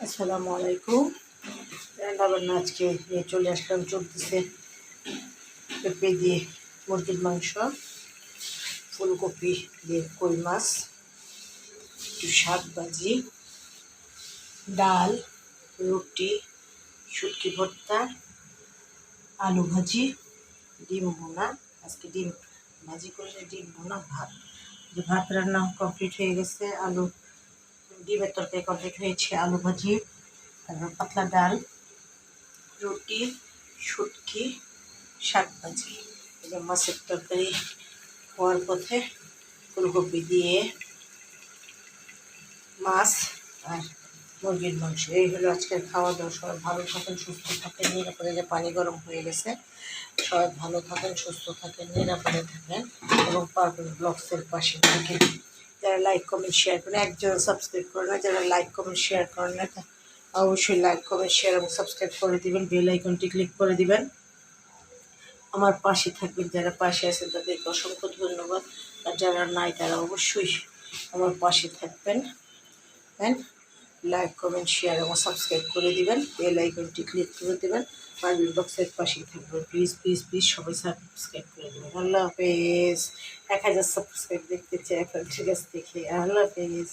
আসসালামু আলাইকুম। রান্না বান্না আজকে নিয়ে চলে আসলাম, চলতেছে পেঁপে দিয়ে মুরগির মাংস, ফুলকপি দিয়ে কই মাছ, একটু শাক ভাজি, ডাল, রুটি, শুটকি ভর্তা, আলু ভাজি, ডিম ভুনা। আজকে ডিম ভাজি করলে ডিম ভুনা, ভাত। ভাত রান্না কমপ্লিট হয়ে গেছে, আলু ডিমের তরকারি কমপ্লিট হয়েছে, আলু ভাজি, তারপর পাতলা ডাল, রুটি, শুটকি, শাক ভাজি। যে মাছের তরকারি হওয়ার পথে ফুলকপি দিয়ে মাছ আর মুরগির মাংস। এই হলো আজকের খাওয়া দাওয়া সবাই ভালো থাকেন, সুস্থ থাকেন, নিরাপদে যে পানি গরম হয়ে গেছে। সবাই ভালো থাকেন, সুস্থ থাকেন, নিরাপদে থাকেন এবং পারবেন ব্লগসের পাশে থাকেন যারা লাইক কমেন্ট শেয়ার করেন, একজন সাবস্ক্রাইব করে না, যারা লাইক কমেন্ট শেয়ার করেন না অবশ্যই লাইক কমেন্ট শেয়ার এবং সাবস্ক্রাইব করে দিবেন বেল আইকনটি ক্লিক করে দিবেন। আমার পাশে থাকবেন, যারা পাশে আছেন তাদেরকে অসংখ্য ধন্যবাদ। আর যারা নাই তারা অবশ্যই আমার পাশে থাকবেন। হ্যাঁ লাইক, কমেন্ট শেয়ার এবং সাবস্ক্রাইব করে দিবেন। বেল আইকনটি ক্লিক করে দেবেন। মার্বেল বক্সের পাশেই থাকবেন। প্লিজ প্লিজ প্লিজ সবাই সাবস্ক্রাইব করে দেবেন। আল্লাহ হাফেজ। এক হাজার সাবস্ক্রাইব দেখতে চাই আপনাদের কাছ থেকে। আল্লাহ হাফেজ।